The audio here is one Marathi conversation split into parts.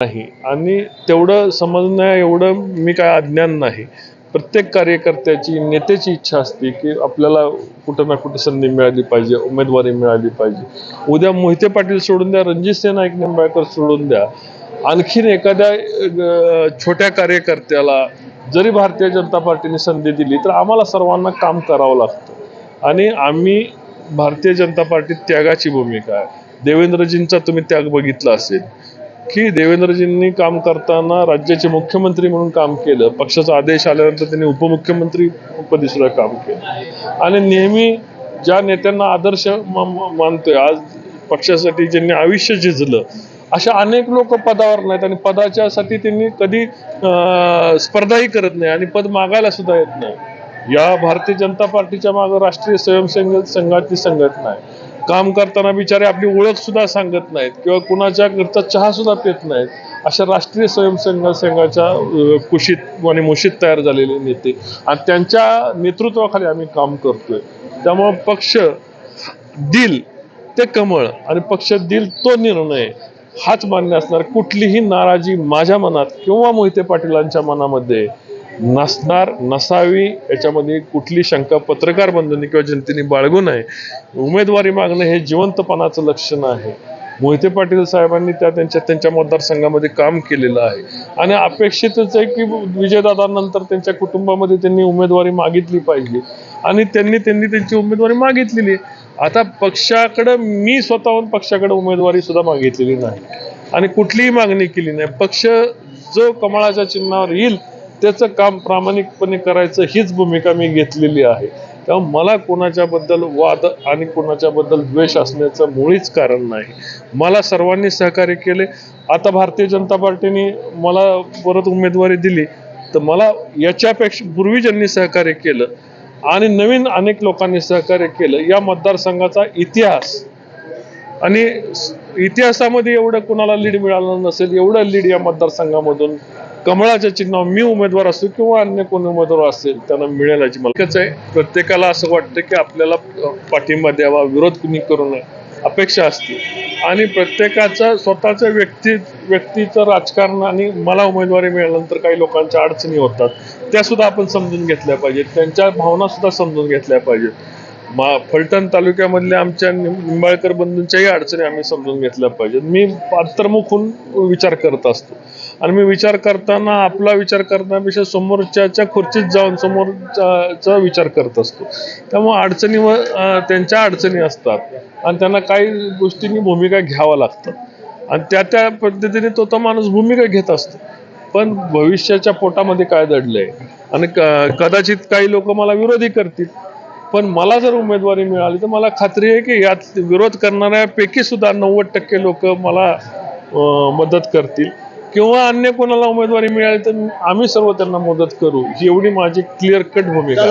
नाही. आणि तेवढं समजण्या एवढं मी काय अज्ञान नाही. प्रत्येक कार्यकर्त्याची नेत्याची इच्छा असते की आपल्याला कुठं ना कुठे संधी मिळाली पाहिजे उमेदवारी मिळाली पाहिजे. उद्या मोहिते पाटील सोडून द्या रणजित नाईक निंबाळकर सोडून द्या. आणखीन एखाद्या छोट्या कार्यकर्त्याला जरी भारतीय जनता पार्टीने संधी दिली तर आम्हाला सर्वांना काम करावं लागतं. आणि आम्ही भारतीय जनता पार्टीत त्यागाची भूमिका आहे. देवेंद्रजींचा तुम्ही त्याग बघितला असेल. की देवेंद्रजींनी काम करताना राज्याचे मुख्यमंत्री म्हणून काम केलं पक्षाचा आदेश आल्यानंतर त्यांनी उपमुख्यमंत्री पदीसुद्धा काम केलं. आणि नेहमी ज्या नेत्यांना आदर्श मानतोय आज पक्षासाठी ज्यांनी आयुष्य झिजलं अशा अनेक लोक पदावर नाहीत आणि पदाच्यासाठी त्यांनी कधी स्पर्धाही करत नाही आणि पद मागायला सुद्धा येत नाही. या भारतीय जनता पार्टीच्या मागे राष्ट्रीय स्वयंसेवक संघाची संघटना आहे काम करताना बिचारे आपली ओळख सुद्धा सांगत नाहीत किंवा कुणाच्या घरचा चहा सुद्धा पित नाहीत. अशा राष्ट्रीय स्वयंसेवक संघाच्या कुशीत आणि मुशीत तयार झालेले नेते. आणि त्यांच्या नेतृत्वाखाली आम्ही काम करतोय. त्यामुळं पक्ष दिल ते कमळ आणि पक्ष दिल तो निर्णय हाच मान्य असणार. कुठलीही नाराजी माझ्या मनात किंवा मोहिते पाटीलांच्या मनामध्ये नसणार नसावी याच्यामध्ये कुठली शंका पत्रकार बंधूंनी किंवा जनतेने बाळगू नये. उमेदवारी मागणं हे जिवंतपणाचं लक्षण आहे. मोहिते पाटील साहेबांनी त्या त्यांच्या त्यांच्या मतदारसंघामध्ये काम केलेलं आहे. आणि अपेक्षितच आहे की विजयदादांनंतर त्यांच्या कुटुंबामध्ये त्यांनी उमेदवारी मागितली पाहिजे. आणि त्यांनी त्यांनी त्यांची उमेदवारी मागितलेली आहे. आता पक्षाकडं मी स्वतःहून पक्षाकडे उमेदवारी सुद्धा मागितलेली नाही. आणि कुठलीही मागणी केली नाही. पक्ष जो कमळाच्या चिन्हावर येईल त्याचं काम प्रामाणिकपणे करायचं हीच भूमिका मी घेतलेली आहे. त्यामुळे मला कोणाच्याबद्दल वाद आणि कोणाच्याबद्दल द्वेष असण्याचं मुळीच कारण नाही. मला सर्वांनी सहकार्य केले. आता भारतीय जनता पार्टीने मला परत उमेदवारी दिली. तर मला याच्यापेक्षा पूर्वी ज्यांनी सहकार्य केलं आणि नवीन अनेक लोकांनी सहकार्य केलं या मतदारसंघाचा इतिहास आणि इतिहासामध्ये एवढं कुणाला लीड मिळालं नसेल एवढं लीड या मतदारसंघामधून कमळाच्या चिन्हावर मी उमेदवार असतो किंवा अन्य कोणी उमेदवार असेल त्यांना मिळेल याची मला एकच आहे. प्रत्येकाला असं वाटतं की आपल्याला पाठिंबा द्यावा विरोध कुणी करू नये अपेक्षा असते. आणि प्रत्येकाचं स्वतःचं व्यक्ती व्यक्तीचं राजकारण आणि मला उमेदवारी मिळाल्यानंतर काही लोकांच्या अडचणी होतात त्या सुद्धा आपण समजून घेतल्या पाहिजेत. त्यांच्या भावना सुद्धा समजून घेतल्या पाहिजेत. मा फलटण तालुक्यामधल्या आमच्या निंबाळकर बंधूंच्याही अडचणी आम्ही समजून घेतल्या पाहिजेत. मी पात्रमुख होऊन विचार करत असतो. आणि मी विचार करताना आपला विचार करण्यापेक्षा समोरच्याच्या खुर्चीत जाऊन समोरचा विचार करत असतो. त्यामुळे अडचणीवर व त्यांच्या अडचणी असतात. आणि त्यांना काही गोष्टींनी भूमिका घ्याव्या लागतात. आणि त्या त्या पद्धतीने तो तो माणूस भूमिका घेत असतो. पण भविष्याच्या पोटामध्ये काय दडलंय आणि क- कदाचित काही लोक मला विरोधी करतील. पण मला जर उमेदवारी मिळाली तर मला खात्री आहे की यात विरोध करणाऱ्यापैकी सुद्धा नव्वद टक्के लोक मला मदत करतील. किंवा अन्य कोणाला उमेदवारी मिळाली तर आम्ही सर्व त्यांना मदत करू. ही एवढी माझी क्लिअर कट भूमिका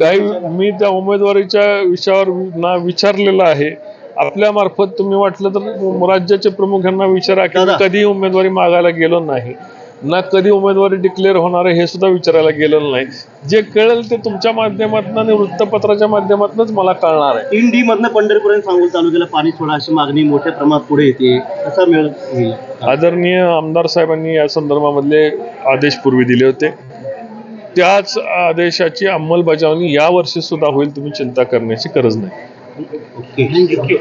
काही मी त्या उमेदवारीच्या विषयावर ना विचारलेलं आहे. आपल्या मार्फत तुम्ही वाटलं तर राज्याचे प्रमुख यांना विचारा की. कधी उमेदवारी मागायला गेलो नाही. ना कधी उमेदवारी डिक्लेअर होणार आहे हे सुद्धा विचारायला गेलेलं नाही. जे कळेल ते तुमच्या माध्यमातून आणि वृत्तपत्राच्या माध्यमातूनच मला कळणार आहे. तीन डी मधनं पंढरपूर सांगोल तालुक्याला पाणी सोडा अशी मागणी मोठ्या प्रमाणात पुढे येते. कसा मेळ होईल. आदरणीय आमदार साहेबांनी या संदर्भामधले आदेश पूर्वी दिले होते. त्याच आदेशाची अंमलबजावणी या वर्षी सुद्धा होईल तुम्ही चिंता करण्याची गरज नाही. ओके.